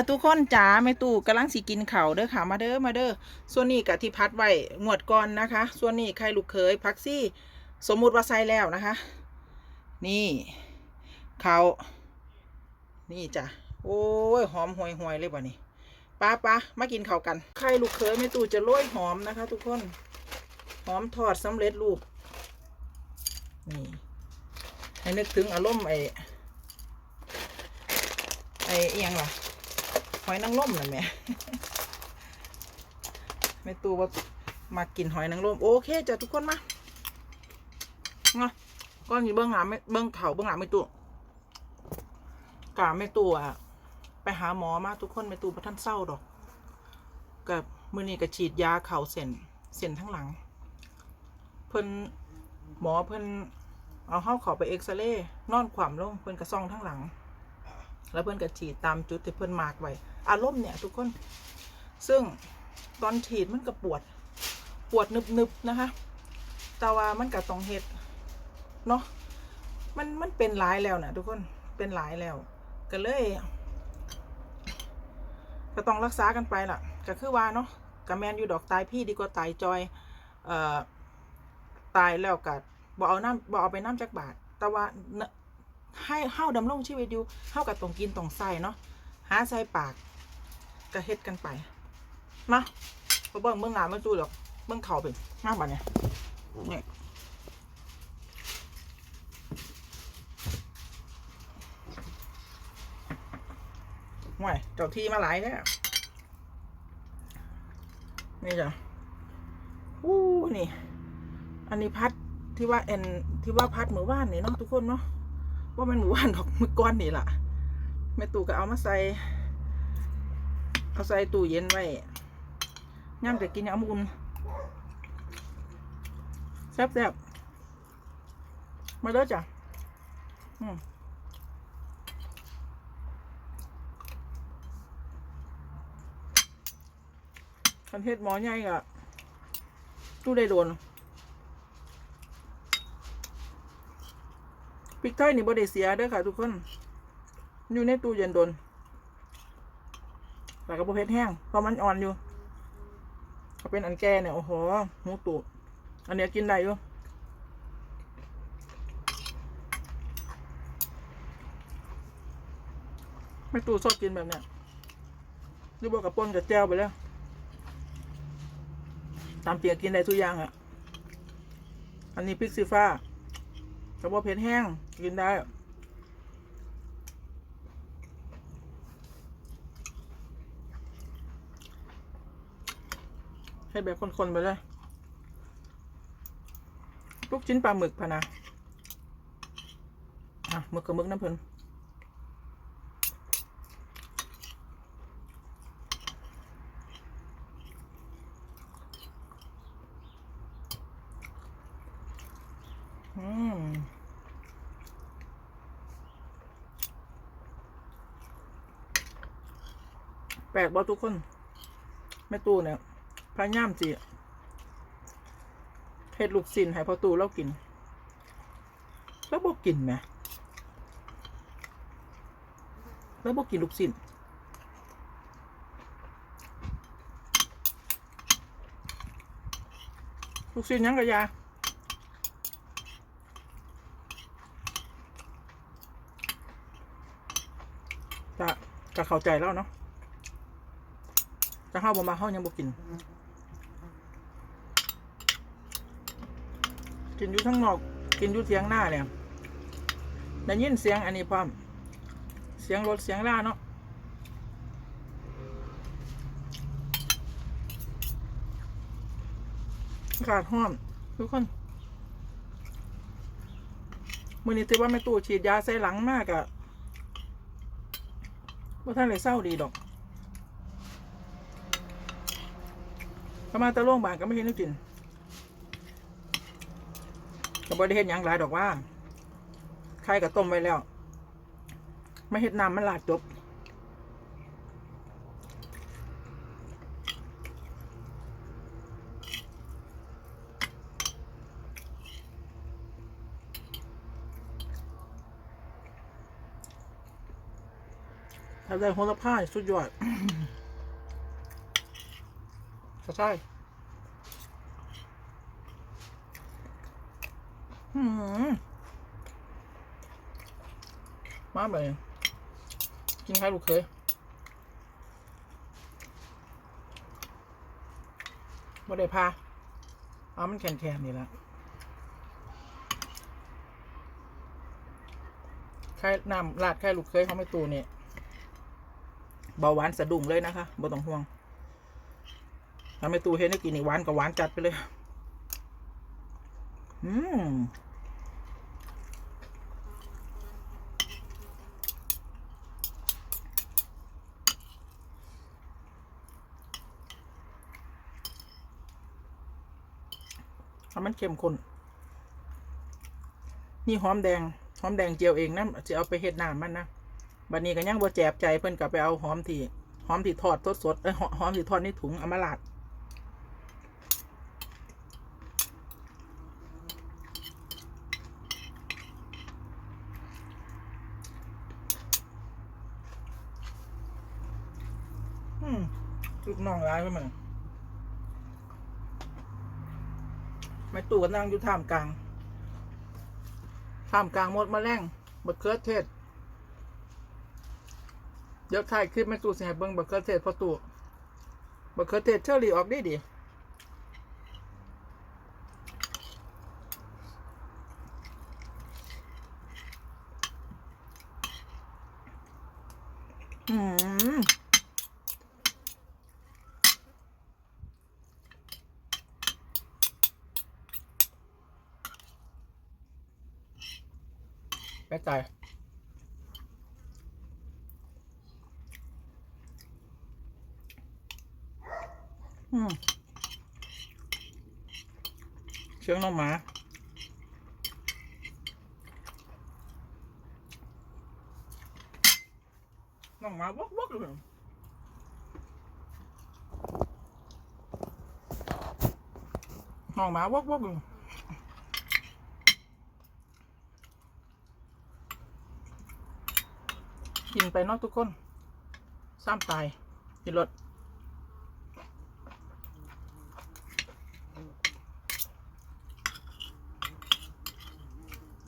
จ้ะทุกคนจ๋าแม่ตู่กำลังสิกินเข้าเด้อค่ะมาเด้อมาเด้อส่วนนี้กะที่พัดไว้งวดก่อนนะคะ ส่วนนี้ไข่ลูกเขยพักซี่สมมุติว่าใส่แล้วนะคะ นี่เขานี่จ้ะโอ้ยหอมห่วยห่วยเลยว่ะนี่ป้าป้ามากินเข้ากันไข่ลูกเขยแม่ตู่จะโรยหอมนะคะ ทุกคนหอมทอดสำเร็จรูปนี่ให้นึกถึงอารมณ์ไอ้ไอ้เอียงล่ะ อยนางรมนั่นแม่แม่ตูว่ามากินหอยนางรมโอเคจ้ะทุกคนมาเนาะก้อนนี้เบื้องหลังเบื้องเขาเบื้องหลังไม่ตูกาไม่ตูอะไปหาหมอมาทุกคนไม่ตูพระท่านเศร้าดอก กับมือนี้ก็ฉีดยาเข่าเส้นเส้นทั้งหลัง เพิ่นหมอเพิ่นเอาเข้าขอไปเอ็กซเรย์นอนขวามลงเพิ่นกระซองทั้งหลัง แล้วเพื่อนก็ฉีดตามจุดที่เพื่อนมาร์กไว้อารมณ์เนี่ยทุกคน ซึ่งตอนฉีดมันก็ปวด ปวดนึบๆนะคะ แต่ว่ามันก็ต้องเฮ็ดเนาะ มันมันเป็นหลายแล้วนะทุกคน เป็นหลายแล้ว ก็เลยก็ต้องรักษากันไปล่ะ ก็คือว่าเนาะกระแมนอยู่ดอกตายพี่ดีกว่าตายจอย เอ่อ ตายแล้วก็บ่เอาน้ำบ่เอาไปน้ำจากบาท แต่ว่าเนอะ ให้เฮาดำรงชีวิตอยู่เฮากับตรงกินตรงใส่เนาะหาใส่ปากก็เฮ็ดกันไปมาบ่เบิ่งเบิ่งหน้ามาจูหรอกเบิ่งเข่าเป็นมาบัดเนี่ยนี่ห่วยเจ้าที่มาหลายแล้วนี่จ้ะอู้นี่ อันนี้พัดที่ว่าแอนที่ว่าพัดหมู่บ้านนี่เนาะทุกคนเนาะ ว่ามันหมู่บ้านดอกมือก้อนนี่ล่ะแม่ตู่ก็เอามาใส่ เอาใส่ตู้เย็นไว้ย่ำแต่กินยำอุ่นแซ่บแซ่บๆมาเด้อจ้ะอืมคันเทศหมอใหญ่กะตู้ได้โดน พริกไทยนี่บ่ได้เสียเด้อค่ะ ทุกคน อยู่ในตู้เย็นโดนแต่ก็บ่เผ็ดแห้งเพราะมันอ่อนอยู่ถ้าเป็นอันแก่เนี่ยโอ้โหหมูตูอันเนี้ยกินได้อยู่ไม่ตู้ชอบกินแบบเนี้ยหรือบอกกับปนกับแจวไปแล้วตามเปียกกินได้ทุกอย่างอะ อันนี้พริกซีฟ้า กระบอกเผ็ดแห้งกินได้ ให้แบบคนๆไปเลย ลูกชิ้นปลาหมึกพะนะอะหมึกกับหมึกน้ำเพลินอืม แป ลกบ่ทุกคนแม่ตู้เนี่ยพยายามจีเฮ็ดลูกสินให้พ่อตู้เรากิน แล้วบ่กินไหมแล้วบ่กินลูกสินลูกสินยังกะยาจะจะเข้าใจแล้วเนาะ จะเข้าบ่มาเข้ายังบ่กิน กินอยู่ทั้งนอก กินอยู่เสียงหน้าเนี่ยได้ยินเสียงอันนี้พร้อม เสียงรถเสียงล่าเนาะอากาศห้อมทุกคนมือนี้ถือว่าแม่ตู้ฉีดยาใส่หลังมากอะว่าท่านเลยเศร้าดีดอก ก็มาตะล่งบานก็ไม่เห็นนึกจินก็บ่ได้เห็นยังหลายดอกว่าไข่กับต้มไว้แล้ว ไม่เห็ดน้ำมันหลาดจบถ้าได้โหระพาสุดยอด ใช่อืมมาไปกินใครลูกเคยบ่ได้พาเอามันแข็งๆนี่แหละไข่น้ำราดไข่ลูกเคยเขาไม่ตูนี่เบาหวานสะดุ้งเลยนะคะบ่ต้องห่วง ถ้าไม่ตูเห็นได้กินนี่หวานกับหวานจัดไปเลย อืมทำมันเข้มข้น นี่หอมแดง หอมแดงเจียวเองนะจะเอาไปเฮ็ดน้ำมันนะบัดนี้ก็ยังบ่แจบใจเพิ่นกลับไปเอาหอมที่หอมที่ทอดสดสดๆเอ้ยหอมที่ทอดในถุงอมาลาด น้องร้ายไปมั้งไม่ตู่ก็นั่งอยู่ท่ามกลาง ท่ามกลางหมดแมาแรงบะเคอร์เทศเดี๋ยวถ่ายคลิปไม่ตู่เสียเบิ้งบะเคอร์เทศพอตู่บะเคอร์เทศเชอรี่ออกได้ดีอืม ไปตายอืมเชียงน้องหมาน้องหมาวอกวอกเลยน้องหมาวอกวอกเลย กินไปเนาะทุกคนซ้ำตายกินรถ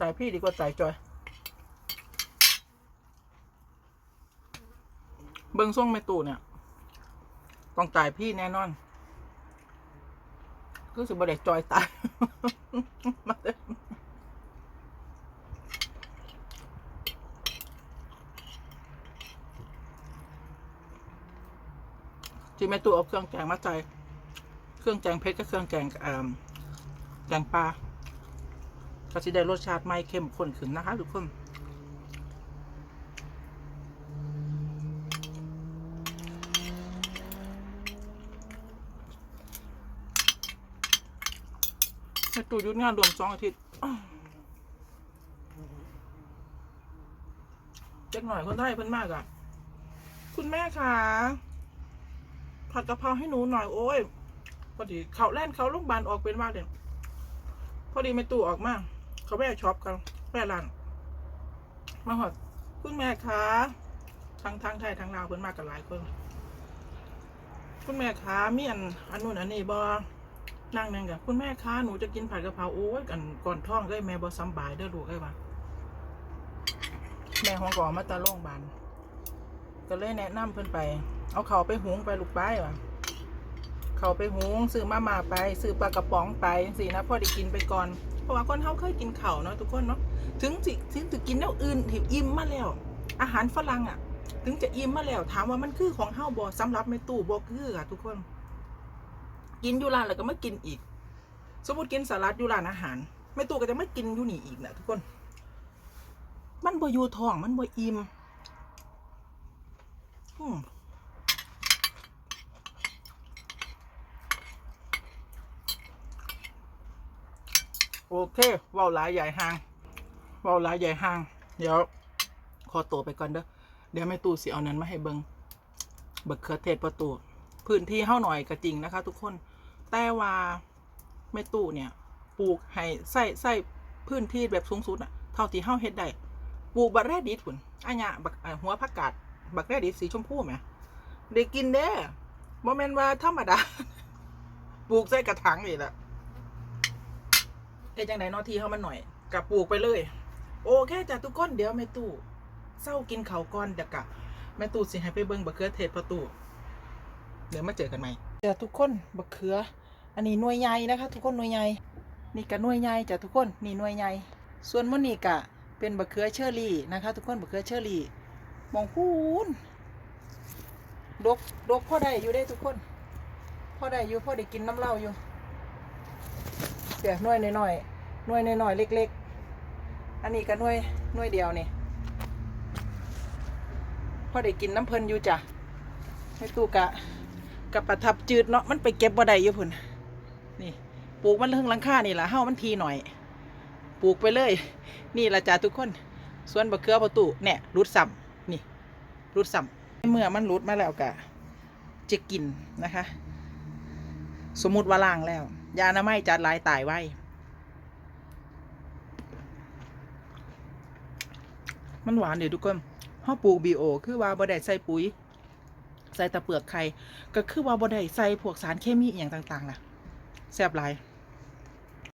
ตายพี่ดีกว่าตายจอย เบิ้งส่งไม่ตู่เนี่ย ต้องตายพี่แน่นอน คือสิบเด็จจอยตายมาเด้ ที่แม่ตู้เอาเครื่องแกงมาใส่เครื่องแกงเพชรกับเครื่องแกงอ่าแกงปลาก็จะได้รสชาติไม่เข้มข้นขึ้นนะคะทุกคนแม่ตู้ยุดงานรวมสองอาทิตย์เจ็กหน่อยคนไทยเพิ่นมากอะ คุณแม่คะ ผัดกะเพราให้หนูหน่อยโอ้ยพอดีเขาแล่นเขาโรงพยาบาลออกเป็นว่าเด่นพอดีไม่ตู้ออกมาเขาแม่ช็อปกันแม่ร้านมาหอดคุณแม่คะทั้งทั้งไทยทั้งลาวเพิ่นมากันหลายคนคุณแม่คะมีอันอันนู้นอันนี้บอนั่งนั่งกับคุณแม่คะหนูจะกินผัดกะเพราโอ้ยกันก่อนท้องเลยแม่บอสบายเด้อลูกไอ้ยว่าแม่หัวก่อมาตาโรงบาล ก็เลยแนะนำเพิ่นไป เอาเขาไปหุงไปลูกไปว่ะเขาไปหุงซื้อมาม่าไปซื้อปลากระป๋องไปสินะพอได้กินไปก่อน เพราะว่าคนเขาเคยกินเข่าเนาะทุกคนเนาะถึงสิถึงจะกินแนวอื่นที่อิ่มมาแล้ว อาหารฝรั่งอะ ถึงจะอิ่มมาแล้วถามว่ามันคือของเฮาบ่สำหรับแม่ตู้บ่คืออะทุกคน กินอยู่ร้านแล้วก็มากินอีก สมมติกินสลัดอยู่ร้านอาหารแม่ตู้ก็จะมากินอยู่นี่อีกนะทุกคน มันบ่อยู่ท้องมันบ่อิ่มอืม โอเคเว้าหลายใหญ่ห่างเว้าหลายใหญ่ห่าง เดี๋ยว ขอตัวไปก่อนเด้อ เดี๋ยวแม่ตู่สิเอานั้นมาให้เบิงบักเขือเทศประตู พื้นที่เฮาหน่อยก็จริงนะคะ ทุกคน แต่ว่าแม่ตู่เนี่ย ปลูกให้ใส่ใส่พื้นที่แบบสูงสุดอะเท่าที่เฮาเฮ็ดได้ ปลูกบักแรดดีทุนอันเนี้ยบักหัวผักกาด บักแรดิบสีชมพูไหมได้กินเด้บ่แม่นว่าธรรมดาปลูกใส่กระถางนี่แหละเฮ็ดจังไดเนาะที่เฮามันหน่อยกับปลูกไปเลย โอเคจ้ะทุกคนเดี๋ยวแม่ตู้เศร้ากินเขาก่อนเดี๋ยวกะแม่ตู้สิให้ไปเบิ่งบักเขือเทศประตูเดี๋ยวมาเจอกันใหม่จ้ะทุกคนบักเขือ อันนี้หน่วยใหญ่นะคะ ทุกคนหน่วยใหญ่นี่กะหน่วยใหญ่จ้ะทุกคนนี่หน่วยใหญ่ส่วนมันนี่กะเป็นบักเขือเชอรี่นะคะ ทุกคนบักเขือเชอรี่ มองพูนดกดกพ่อได้อยู่ได้ทุกคนพ่อได้อยู่พ่อได้กินน้ำเหล้าอยู่เดี๋ยวน่วยน้อยๆน่วยน้อยๆเล็ก ๆ อันนี้ก็น่วยน่วยเดียวนี่พ่อได้กินน้ำเพลินอยู่จ้ะไม่ตู้กะกะประทับจืดเนาะมันไปเก็บบ่ได้อยู่พุ่นนี่ปลูกมันเรื่องลังค่านี่แหละเฮ้ามันทีหน่อย ปลูกไปเลย นี่ละจ้าทุกคน ส่วนบะเขือประตูเนี่ยรูดซ้ำ รูดซ้ำเมื่อมันรูดมาแล้วกะจะกินนะคะ สมมุติว่าล่างแล้ว ยาหน้าไม้จัดลายตายไว้ มันหวานเดี๋ยวทุกคนห้าปลูกบีโอ คือว่าบ่ได้ใส่ปุ๋ย ใส่ตะเปลือกไข่ก็คือว่าบ่ได้ใส่พวกสารเคมีอย่างต่างๆนะแซ่บหลาย